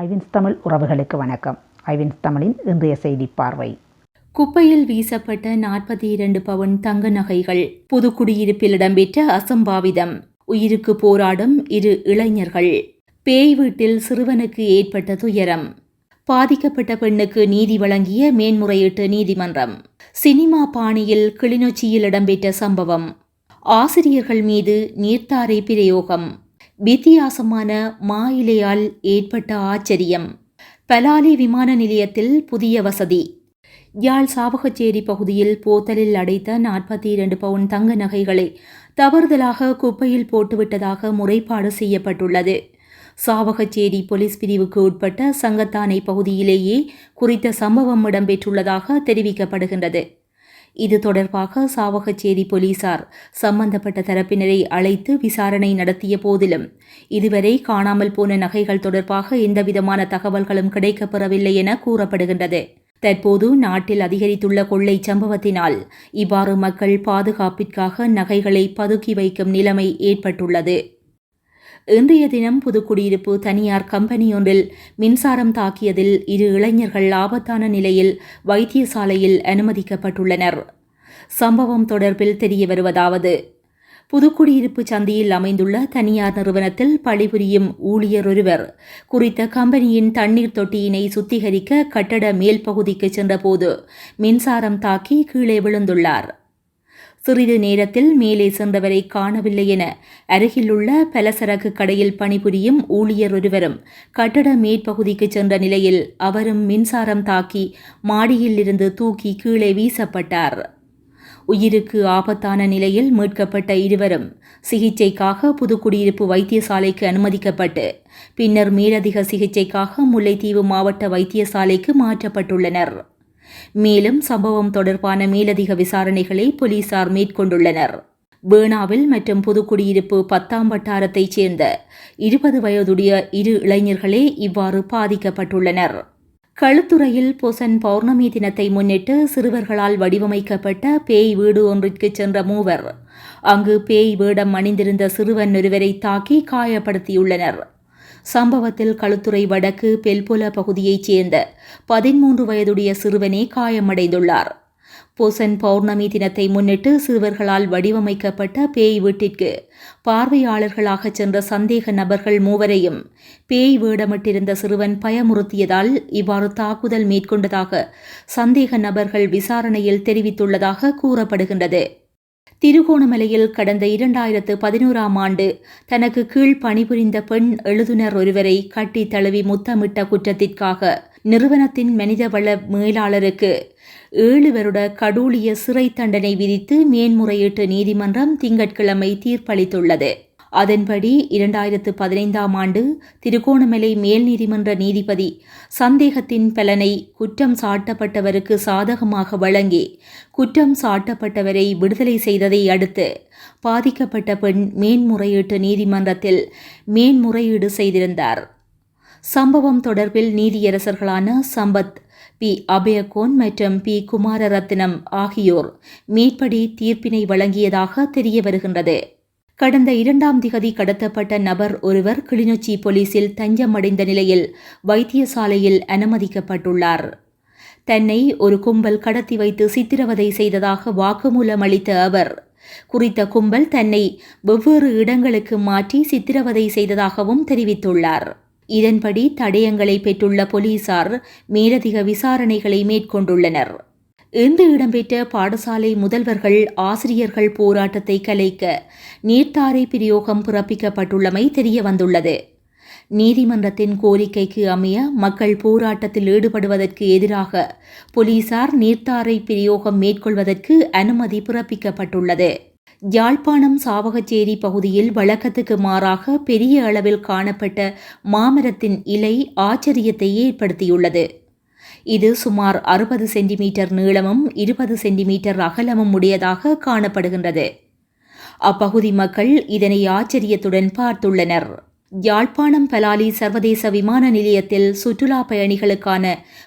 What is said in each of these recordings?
ஐவின்ஸ் தமிழ் உறவுகளுக்கு வணக்கம். ஐவின்ஸ் தமிழின் இன்றைய செய்தி பார்வை. குப்பையில் வீசப்பட்ட நாற்பத்தி இரண்டு பவுன் தங்க நகைகள் புதுக்குடியிருப்பில் இடம்பெற்ற அசம்பாவிதம். உயிருக்கு போராடும் இரு இளைஞர்கள். பேய் வீட்டில் சிறுவனுக்கு ஏற்பட்ட துயரம். பாதிக்கப்பட்ட பெண்ணுக்கு நீதி வழங்கிய மேன்முறையீட்டு நீதிமன்றம். சினிமா பாணியில் கிளிநொச்சியில் இடம்பெற்ற சம்பவம். ஆசிரியர்கள் மீது நீர்த்தாரை பிரயோகம். வித்தியாசமான மா இலையால் ஏற்பட்ட ஆச்சரியம். பலாலி விமான நிலையத்தில் புதிய வசதி. யாழ் சாவகச்சேரி பகுதியில் போத்தலில் அடைத்த நாற்பத்தி இரண்டு பவுன் தங்க நகைகளை தவறுதலாக குப்பையில் போட்டுவிட்டதாக முறைப்பாடு செய்யப்பட்டுள்ளது. சாவகச்சேரி போலீஸ் பிரிவுக்கு உட்பட்ட சங்கத்தானை பகுதியிலேயே குறித்த சம்பவம் இடம்பெற்றுள்ளதாக தெரிவிக்கப்படுகின்றது. இது தொடர்பாக சாவகச்சேரி போலீசார் சம்பந்தப்பட்ட தரப்பினரை அழைத்து விசாரணை நடத்திய போதிலும் இதுவரை காணாமல் போன நகைகள் தொடர்பாக எந்தவிதமான தகவல்களும் கிடைக்கப்பெறவில்லை என கூறப்படுகின்றது. தற்போது நாட்டில் அதிகரித்துள்ள கொள்ளை சம்பவத்தினால் இவ்வாறு மக்கள் பாதுகாப்பிற்காக நகைகளை பதுக்கி வைக்கும் நிலைமை ஏற்பட்டுள்ளது. இன்றைய தினம் புதுக்குடியிருப்பு தனியார் கம்பெனி ஒன்றில் மின்சாரம் தாக்கியதில் இரு இளைஞர்கள் ஆபத்தான நிலையில் வைத்தியசாலையில் அனுமதிக்கப்பட்டுள்ளனர். சம்பவம் தொடர்பில் தெரிய வருவதாவது புதுக்குடியிருப்பு சந்தையில் அமைந்துள்ள தனியார் நிறுவனத்தில் பணிபுரியும் ஊழியர் ஒருவர் குறித்த கம்பெனியின் தண்ணீர் தொட்டியினை சுத்திகரிக்க கட்டட மேல் பகுதிக்கு சென்றபோது மின்சாரம் தாக்கி கீழே விழுந்துள்ளார். சிறிது நேரத்தில் மேலே சென்றவரை காணவில்லை என. அருகிலுள்ள பலசரக்கு கடையில் பணிபுரியும் ஊழியர் ஒருவரும் கட்டட மேற்பகுதிக்கு சென்ற நிலையில் அவரும் மின்சாரம் தாக்கி மாடியில் இருந்து தூக்கி கீழே வீசப்பட்டார். உயிருக்கு ஆபத்தான நிலையில் மீட்கப்பட்ட இருவரும் சிகிச்சைக்காக புதுக்குடியிருப்பு வைத்தியசாலைக்கு அனுமதிக்கப்பட்டு பின்னர் மேலதிக சிகிச்சைக்காக முல்லைத்தீவு மாவட்ட வைத்தியசாலைக்கு மாற்றப்பட்டுள்ளனர். மேலும் சம்பவம் தொடர்பான மேலதிக விசாரணைகளை போலீசார் மேற்கொண்டுள்ளனர். பேனாவில் மற்றும் புதுக்குடியிருப்பு பத்தாம் வட்டாரத்தைச் சேர்ந்த இருபது வயதுடைய இரு இளைஞர்களே இவ்வாறு பாதிக்கப்பட்டுள்ளனர். களுத்துறையில் பொசன் பௌர்ணமி தினத்தை முன்னிட்டு சிறுவர்களால் வடிவமைக்கப்பட்ட பேய் வீடு ஒன்றிற்கு சென்ற மூவர் அங்கு பேய் வேடம் அணிந்திருந்த சிறுவன் ஒருவரை தாக்கி காயப்படுத்தியுள்ளனர். சம்பவத்தில் களுத்துறை வடக்கு பெல்புல பகுதியைச் சேர்ந்த பதிமூன்று வயதுடைய சிறுவனே காயமடைந்துள்ளார். போசன் பௌர்ணமி தினத்தை முன்னிட்டு சிறுவர்களால் வடிவமைக்கப்பட்ட பேய் வீட்டிற்கு பார்வையாளர்களாக சென்ற சந்தேக நபர்கள் மூவரையும் பேய் வேடமிட்டிருந்த சிறுவன் பயமுறுத்தியதால் இவ்வாறு தாக்குதல் மேற்கொண்டதாக சந்தேக நபர்கள் விசாரணையில் தெரிவித்துள்ளதாக கூறப்படுகின்றது. திருகோணமலையில் கடந்த இரண்டாயிரத்து பதினோராம் ஆண்டு தனக்கு கீழ் பணிபுரிந்த பெண் எழுதுனர் ஒருவரை கட்டி தழுவி முத்தமிட்ட குற்றத்திற்காக நிறுவனத்தின் மனிதவள மேலாளருக்கு ஏழு வருட கடூழிய சிறை தண்டனை விதித்து மேன்முறையீட்டு நீதிமன்றம் திங்கட்கிழமை தீர்ப்பளித்துள்ளது. அதன்படி இரண்டாயிரத்து பதினைந்தாம் ஆண்டு திருகோணமலை மேல் நீதிமன்ற நீதிபதி சந்தேகத்தின் பலனை குற்றம் சாட்டப்பட்டவருக்கு சாதகமாக வழங்கி குற்றம் சாட்டப்பட்டவரை விடுதலை செய்ததை அடுத்து பாதிக்கப்பட்ட பெண் மேன்முறையீட்டு நீதிமன்றத்தில் மேன்முறையீடு செய்திருந்தார். சம்பவம் தொடர்பில் நீதியரசர்களான சம்பத் பி. அபயகோன் மற்றும் பி. குமாரரத்னம் ஆகியோர் மேற்படி தீர்ப்பினை வழங்கியதாக தெரிய வருகின்றது கடந்த இரண்டாம் திகதி கடத்தப்பட்ட நபர் ஒருவர் கிளிநொச்சி போலீசில் தஞ்சமடைந்த நிலையில் வைத்தியசாலையில் அனுமதிக்கப்பட்டுள்ளார். தன்னை ஒரு கும்பல் கடத்தி வைத்து சித்திரவதை செய்ததாக வாக்குமூலம் அளித்த அவர் குறித்த கும்பல் தன்னை வெவ்வேறு இடங்களுக்கு மாற்றி சித்திரவதை செய்ததாகவும் தெரிவித்துள்ளார். இதன்படி தடயங்களை பெற்றுள்ள போலீசார் மேலதிக விசாரணைகளை மேற்கொண்டுள்ளனர். இன்று இடம்பெற்ற பாடசாலை முதல்வர்கள் ஆசிரியர்கள் போராட்டத்தை கலைக்க நீர்த்தாரை பிரயோகம் பிறப்பிக்கப்பட்டுள்ளமை தெரியவந்துள்ளது. நீதிமன்றத்தின் கோரிக்கைக்கு அமைய மக்கள் போராட்டத்தில் ஈடுபடுவதற்கு எதிராக போலீசார் நீர்த்தாரை பிரயோகம் மேற்கொள்வதற்கு அனுமதி பிறப்பிக்கப்பட்டுள்ளது. யாழ்ப்பாணம் சாவகச்சேரி பகுதியில் வழக்கத்துக்கு மாறாக பெரிய அளவில் காணப்பட்ட மாமரத்தின் இலை ஆச்சரியத்தை ஏற்படுத்தியுள்ளது. இது சுமார் அறுபது சென்டிமீட்டர் நீளமும் இருபது சென்டிமீட்டர் அகலமும் உடையதாக காணப்படுகின்றது. அப்பகுதி மக்கள் இதனை ஆச்சரியத்துடன் பார்த்துள்ளனர். யாழ்ப்பாணம் பலாலி சர்வதேச விமான நிலையத்தில் சுற்றுலா பயணிகளுக்கான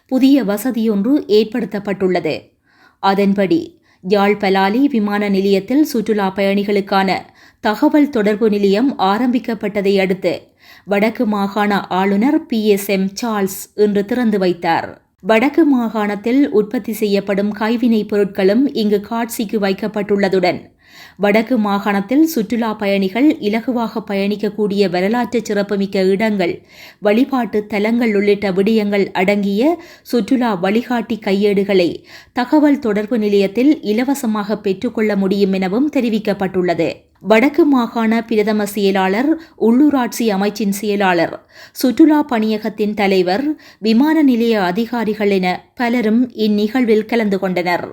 புதிய வசதியொன்று ஏற்படுத்தப்பட்டுள்ளது. அதன்படி யாழ் பலாலி விமான நிலையத்தில் சுற்றுலா பயணிகளுக்கான தகவல் தொடர்பு நிலையம் ஆரம்பிக்கப்பட்டதை அடுத்து வடக்கு மாகாண ஆளுநர் பி எஸ் எம் சார்ல்ஸ் இன்று திறந்து வைத்தார். வடக்கு மாகாணத்தில் உற்பத்தி செய்யப்படும் கைவினைப் பொருட்களும் இங்கு காட்சிக்கு வைக்கப்பட்டுள்ளதுடன் வடக்கு மாகாணத்தில் சுற்றுலா பயணிகள் இலகுவாக பயணிக்கக்கூடிய வரலாற்று சிறப்புமிக்க இடங்கள் வழிபாட்டு தலங்கள் உள்ளிட்ட விடயங்கள் அடங்கிய சுற்றுலா வழிகாட்டி கையேடுகளை தகவல் தொடர்பு நிலையத்தில் இலவசமாக பெற்றுக்கொள்ள முடியும் எனவும் தெரிவிக்கப்பட்டுள்ளது. வடக்கு மாகாண பிரதம செயலாளர் உள்ளூராட்சி அமைச்சின் செயலாளர் சுற்றுலா பணியகத்தின் தலைவர் விமான நிலைய அதிகாரிகள் என பலரும் இந்நிகழ்வில் கலந்து கொண்டனர்.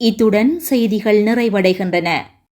இத்துடன் செய்திகள் நிறைவடைகின்றன.